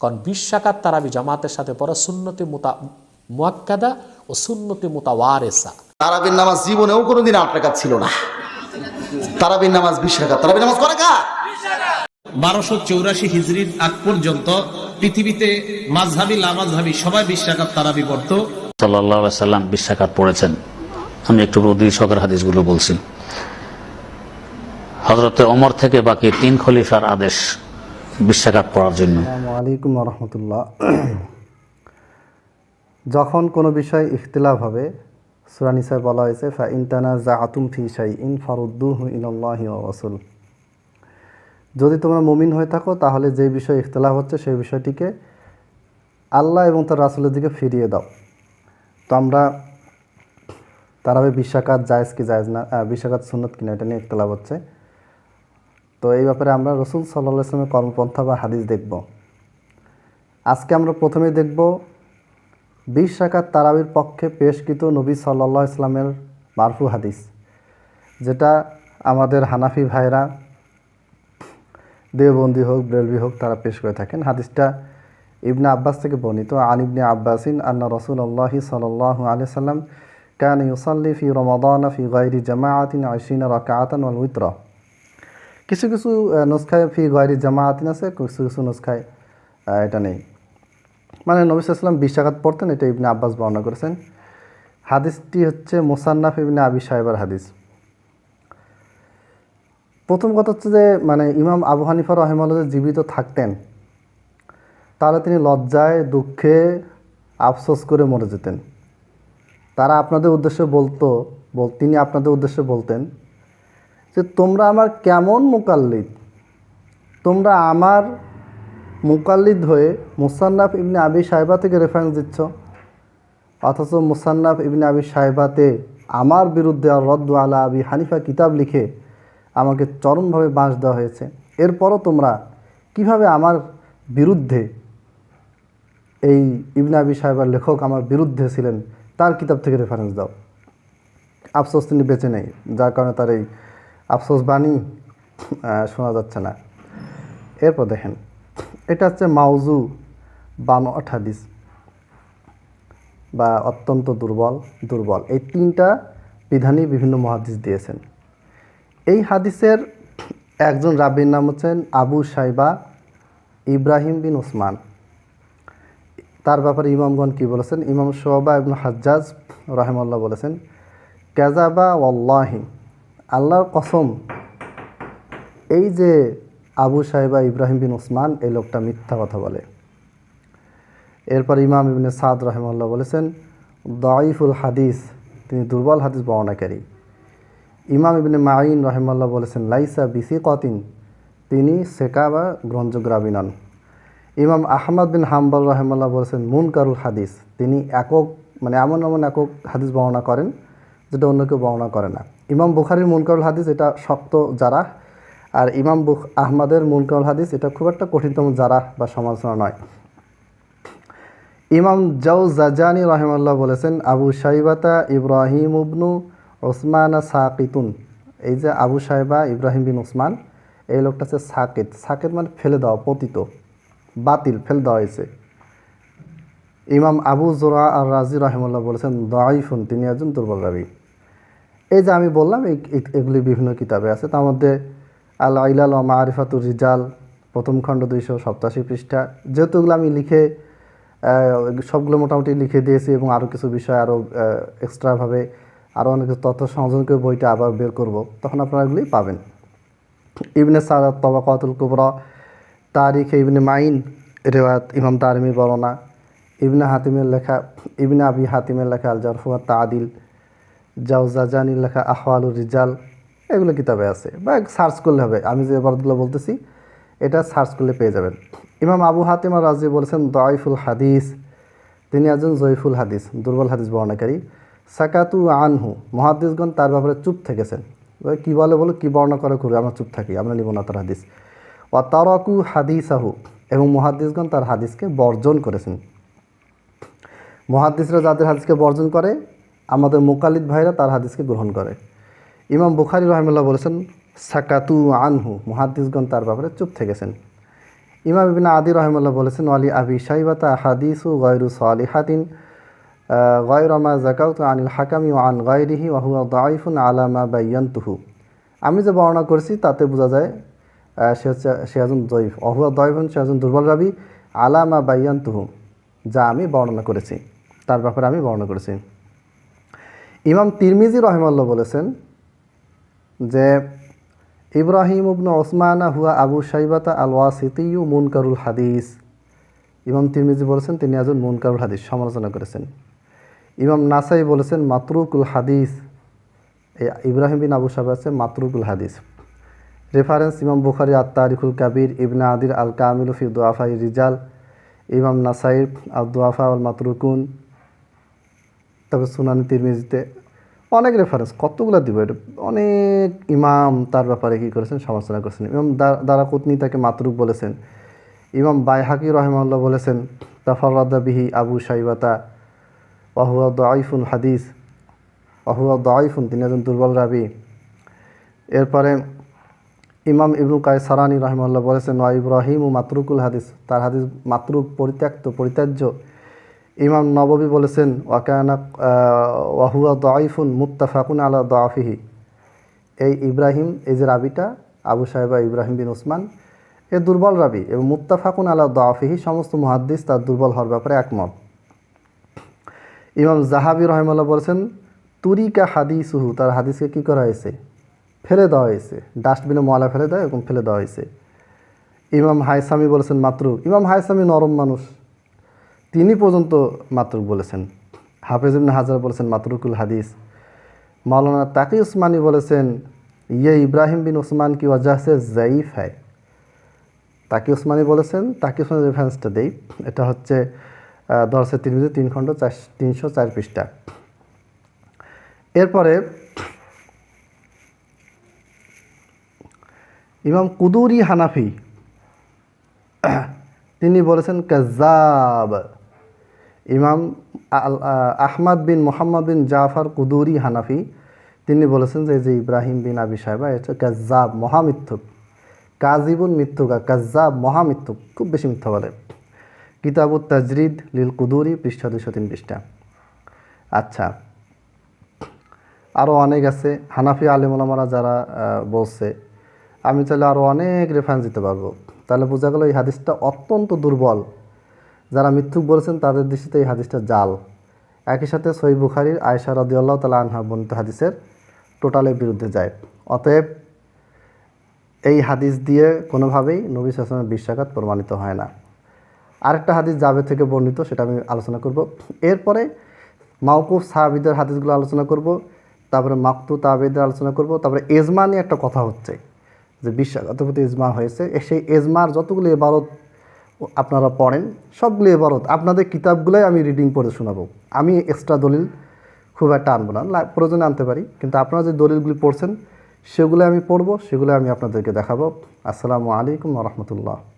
কারণ বিশ রাকাত তারাবি জামাতের সাথে পড়া সুন্নতি মোতা মুয়াক্কাদা ও সুন্নতি মোতাওয়ারেসা। তারাবির নামাজ জীবনেও কোনোদিন আট টাকা ছিল না। তারাবির নামাজ বিশ টাকা তারাবির নামাজ করে? কা বারোশো চৌরাশি হিজড়ির আগ পর্যন্ত পৃথিবীতে মাঝহাবি লামাজহাবি সবাই বিশ টাকার তারাবি পড়তো। সাল্লাহ সাল্লাম বিশ্বাকাত পড়েছেন। আমি একটু উদ্দিন সকের হাদিসগুলো বলছি। হজরতে অমর থেকে বাকি তিন খলিফার আদেশ বিশ্বাকাত পড়ার জন্য। রহমতুল্লাহ যখন কোনো বিষয় ইখতিলাফ হবে সুরানিসায় বলা হয়েছে ফা ইনতানা জা আতুম ফি শাই ইন ফারুদ্দুহ ইনল্লাহি রসুল। যদি তোমরা মুমিন হয়ে থাকো, তাহলে যে বিষয় ইখতিলাফ হচ্ছে, সেই বিষয়টিকে আল্লাহ এবং তার রাসুলের দিকে ফিরিয়ে দাও। তো আমরা তারাবে বিশ্বাকাত জায়েজ কি জায়েজ না বিশ্বাকাত সুন্নত কিনা এটা নিয়ে ইখতিলাফ হচ্ছে। তো এই ব্যাপারে আমরা রসুল সাল্লাহ ইসলামের কর্মপন্থা বা হাদিস দেখব। আজকে আমরা প্রথমে দেখব বিশ শাখার তারাবির পক্ষে পেশকৃত নবী সাল্লাহ ইসলামের মারফু হাদিস, যেটা আমাদের হানাফি ভাইরা দেওবন্দি হোক, ব্রেলবি হোক, তারা পেশ করে থাকেন। হাদিসটা ইবনে আব্বাস থেকে বর্ণিত, আন ইবনে আব্বাসিন আন্না রসুল আল্লাহি সাল্লাহ আলি সাল্লাম কান ইউসাল্লি ফি রমাদান ফি গাইরি জামাআতিন আইসিনা রাকাআতান ওয়াল উইত্রা কিছু কিছু নুসখায় ফি গয়রি জামায়াতিন আছে কিছু কিছু নুসখায় এটা নেই। মানে নবী সাল্লাম বিশ টাকাত পড়তেন, এটা ইবনে আব্বাস বর্ণনা করেছেন। হাদিসটি হচ্ছে মোসান্নাফ ইবনে আবি সাহেবের হাদিস। প্রথম কথা হচ্ছে যে মানে ইমাম আবু হানিফা রহমাল্লা যদি জীবিত থাকতেন, তাহলে তিনি লজ্জায়, দুঃখে, আফসোস করে মরে যেতেন। তারা আপনাদের উদ্দেশ্যে বলতো, বল তিনি আপনাদের উদ্দেশ্যে বলতেন যে তোমরা আমার কেমন মুকাল্লিদ? তোমরা আমার মুকাল্লিদ হয়ে মুসান্নাফ ইবনে আবি সাহেবা থেকে রেফারেন্স দিচ্ছ। অথচ মুসান্নাফ ইবনে আবি সাহেবাতে আমার বিরুদ্ধে আর রদ্দু আলা আবি হানিফা কিতাব লিখে আমাকে চরমভাবে বাঁশ দেওয়া হয়েছে। এরপরও তোমরা কীভাবে আমার বিরুদ্ধে এই ইবনে আবি সাহেবার লেখক আমার বিরুদ্ধে ছিলেন, তার কিতাব থেকে রেফারেন্স দাও। আফসোস তিনি বেঁচে নেই, যার কারণে তার এই আফসোস বাণী শোনা যাচ্ছে না। এরপর দেখেন, এটা হচ্ছে মাউজু বানোয়াট হাদিস বা অত্যন্ত দুর্বল দুর্বল। এই তিনটা বিধানই বিভিন্ন মহাদিস দিয়েছেন। এই হাদিসের একজন রাব্বির নাম হচ্ছেন আবু সাইবা ইব্রাহিম বিন ওসমান। তার ব্যাপারে ইমামগণ কি বলেছেন? ইমাম সোহবা এবং হাজ্জাজ রহেমাল্লাহ বলেছেন, কাজাবা ওয়াল্লাহি। আল্লাহর কসম, এই যে আবু সাহেবা ইব্রাহিম বিন ওসমান, এই লোকটা মিথ্যা কথা বলে। এরপর ইমাম ইবনে সাদ রহেমাল্লাহ বলেছেন দাইফুল হাদিস তিনি দুর্বল হাদিস বর্ণাকারী ইমাম ইবনে মাইন রহেমাল্লাহ বলেছেন, লাইসা বিসি কতিন তিনি সেকা বা গ্রহণযোগ্য নন। ইমাম আহমদ বিন হাম্বল রহেমাল্লাহ বলেছেন, মুনকারুল হাদিস তিনি একক মানে এমন এমন একক হাদিস বর্ণনা করেন, যেটা অন্য কেউ বর্ণনা করে না। ইমাম বুখারির মুনকারুল হাদিস এটা শক্ত যারা আর ইমাম বুখ, আহমদের মুনকারুল হাদিস এটা খুব একটা কঠিনতম যারা বা সমালোচনা নয়। ইমাম জাউ জাজানি রহেমাল্লাহ বলেছেন, আবু সাইবাতা ইব্রাহিম উবনু ওসমান সাকিতুন। এই যে আবু সাহেবা ইব্রাহিম বিন ওসমান এই লোকটা হচ্ছে সাকেত। সাকেত মানে ফেলে দেওয়া, পতিত, বাতিল, ফেলে দেওয়া হয়েছে। ইমাম আবু জোরা আর রাজি রহমুল্লাহ বলেছেন দাইফুন তিনি একজন দুর্বল রাবি। এই যে আমি বললাম, এই এগুলি বিভিন্ন কিতাবে আছে। তার মধ্যে আল আইলাল ও মারিফাতুর রিজাল, প্রথম খণ্ড দুইশো সপ্তাশি পৃষ্ঠা। যেহেতু এগুলো আমি লিখে সবগুলো মোটামুটি লিখে দিয়েছি এবং আরও কিছু বিষয় আরও এক্সট্রাভাবে আরও অনেক কিছু তথ্য সংযোজন করে বইটা আবার বের করব, তখন আপনারা এগুলি পাবেন। ইবনে সাদাত তবাকাতুল কুবরা, তারিখ ইবনে মাইন রেওয়াত ইমাম তারমি বর্ণনা। ইবনে হাতিমের লেখা, ইবনে আবি হাতিমের লেখা আল জারফুয়া তাদিল। জাউজাজানির লেখা আহওয়ালুর রিজাল, এগুলো কিতাবে আছে। বা সার্চ করলে হবে। আমি যে বরাদগুলো বলতেছি, এটা সার্চ করলে পেয়ে যাবেন। ইমাম আবু হাতিম রাজি বলেছেন দয়ফুল হাদিস তিনি একজন জয়ফুল হাদিস, দুর্বল হাদিস বর্ণাকারী সাকাতু আনহু মহাদিসগণ তার ব্যাপারে চুপ থেকেছেন। কী বলে বলো, কী বর্ণনা করে করবে আমরা চুপ থাকি, আমরা নিব না তার হাদিস। ও তারাকু হাদিসাহু এবং মহাদিসগণ তার হাদিসকে বর্জন করেছেন। মহাদিসরা যাদের হাদিসকে বর্জন করে আমাদের মোকালিদ ভাইরা তার হাদিসকে গ্রহণ করে। ইমাম বুখারি রহমুল্লাহ বলেছেন, সাকাতু আনহু। মহাদিসগণ তার ব্যাপারে চুপ থেকেছেন। ইমাম ইবিন আদি রহমুল্লাহ বলেছেন, ওয়ালি আবি সাইবাতা হাদিসু গয়রু সালিহাতিন গয়র মা জাকাউতু আনিল হাকামি ও আন গয়রিহি ওয়াহুয়া দাইফুন আলামা বাইয়ান্তুহু। আমি যে বর্ণনা করেছি, তাতে বোঝা যায় সে হচ্ছে, সে একজন জয়ীফ অহুয়া দয়ফুন সে একজন দুর্বল রাবি আলামা বাইয়ান্তুহু। যা আমি বর্ণনা করেছি। তার ব্যাপারে আমি বর্ণনা করেছি। ইমাম তিরমিজি রহমাল্লাহ বলেছেন যে ইব্রাহিম উবনু ওসমানা হুয়া আবু সাইবাতা আল ওয়াসিতিউ মুনকারুল হাদিস। ইমাম তিরমিজি বলেছেন, তিনি একজন মুনকারুল হাদিস সমালোচনা করেছেন। ইমাম নাসাই বলেছেন, মাতরুকুল হাদিস ইব্রাহিম বিন আবু সাহেব আছে মাতরুকুল হাদিস। রেফারেন্স ইমাম বুখারি আত তারিকুল কাবির, ইবনে আদির আল কামিল ফি দোয়াফাই রিজাল, ইমাম নাসাইর আল দোয়াফা আল মাতরুকুন তারপর সুনানি তিরমিজিতে অনেক রেফারেন্স কতগুলো দিব? এটা অনেক ইমাম তার ব্যাপারে কী করেছেন সমালোচনা করেছেন। ইমাম দারাকুতনি তাকে মাতরুক বলেছেন। ইমাম বাইহাকি রহমাল্লাহ বলেছেন তাফারদা বিহি আবু সাইবাতা অহুয়া দাইফুন হাদিস অহুয়া দাইফুন তিনি একজন দুর্বল রাবি। এরপরে ইমাম ইবনু কায় সারানি রহমাল্লাহ বলেছেন, ওয়া ইব্রাহিম ও মাতরুকুল হাদিস। তার হাদিস মাতরুক, পরিত্যক্ত, পরিত্যাজ্য। ইমাম নববী বলেছেন, ওয়াকানা ওয়াহুয়া দাইফুন মুত্তাফাকুন আলা দাফিহি। এই ইব্রাহিম, এই যে রাবিটা, আবু সাহেবা ইব্রাহিম বিন ওসমান এ দুর্বল রাবি এবং মুত্তাফাকুন আলা দাফিহি, সমস্ত মুহাদ্দিস তার দুর্বল হওয়ার ব্যাপারে একমত। ইমাম জাহাবি রহমাল্লাহ বলেছেন, তুরিকা হাদিসুহু, তার হাদিসকে কী করা হয়েছে? ফেলে দেওয়া হয়েছে। ডাস্টবিনে ময়লা ফেলে দেয় এরকম ফেলে দেওয়া হয়েছে। ইমাম হাইসামি বলেছেন মাতরুক ইমাম হাইসামি নরম মানুষ। তিনি পর্যন্ত মাতরুক বলেছেন। হাফেজ ইবনে হাজার বলেছেন মাতরুকুল হাদিস। মাওলানা তাকি উসমানী বলেছেন ইয়ে ইব্রাহিম বিন ওসমান কি ওয়াজাহ সে জাইফ হ্যায়? তাকি উসমানী বলেছেন, তাকি উসমানের রেফারেন্সটা দেই। এটা হচ্ছে দর্শে তিরমিজি তিন খণ্ড চার, তিনশো চার পৃষ্ঠা। এরপরে, ইমাম কুদুরি হানাফি, তিনি বলেছেন কাজাব ইমাম আহমদ বিন মোহাম্মদ বিন জাফর কুদুরি হানাফি, তিনি বলেছেন যে যে ইব্রাহিম বিন আবি সাহেবা এটা কাজাব মহামিথ্যুক কাজিবুন মিথ্যুকা কাজাব মহামিথ্যুক খুব বেশি মিথ্যা বলে। কিতাবুত তাজরিদ লীল কুদুরি, পৃষ্ঠা দুশো তিন, পৃষ্ঠা। আচ্ছা আরও অনেক আছে। হানাফি আলিমুলামারা যারা বলছে, আমি চাইলে আরও অনেক রেফারেন্স দিতে পারব। তাহলে বোঝা গেল এই হাদিসটা অত্যন্ত দুর্বল। যারা মিথ্যুক বলেছেন, তাদের দৃষ্টিতে এই হাদিসটা জাল। একই সাথে সই বুখারির আয়সা রদিয়াল্লাহ তালা আনহা বর্ণিত হাদিসের টোটালের বিরুদ্ধে যায়। অতএব এই হাদিস দিয়ে কোনোভাবেই নবী সাসনের বিশ্বাঘাত প্রমাণিত হয় না। আরেকটা হাদিস জাবে থেকে বর্ণিত, সেটা আমি আলোচনা করব। এরপরে মাউকুফ সাহাবিদের হাদিসগুলো আলোচনা করব, তারপরে মাকতু তাবেদের আলোচনা করব, তারপরে এজমা নিয়ে একটা কথা হচ্ছে, যে বিশ্বাঘাতের প্রতি এজমা হয়েছে। সেই এজমার যতগুলো এবারত আপনারা পড়েন। সবগুলো এবারত। আপনাদের কিতাবগুলোই আমি রিডিং পড়ে শোনাবো। আমি এক্সট্রা দলিল খুব একটা আনব না। প্রয়োজনে আনতে পারি। কিন্তু আপনারা যে দলিলগুলি পড়ছেন সেগুলো আমি পড়ব সেগুলো আমি আপনাদেরকে দেখাবো। আসসালামু আলাইকুম রহমতুল্লাহ।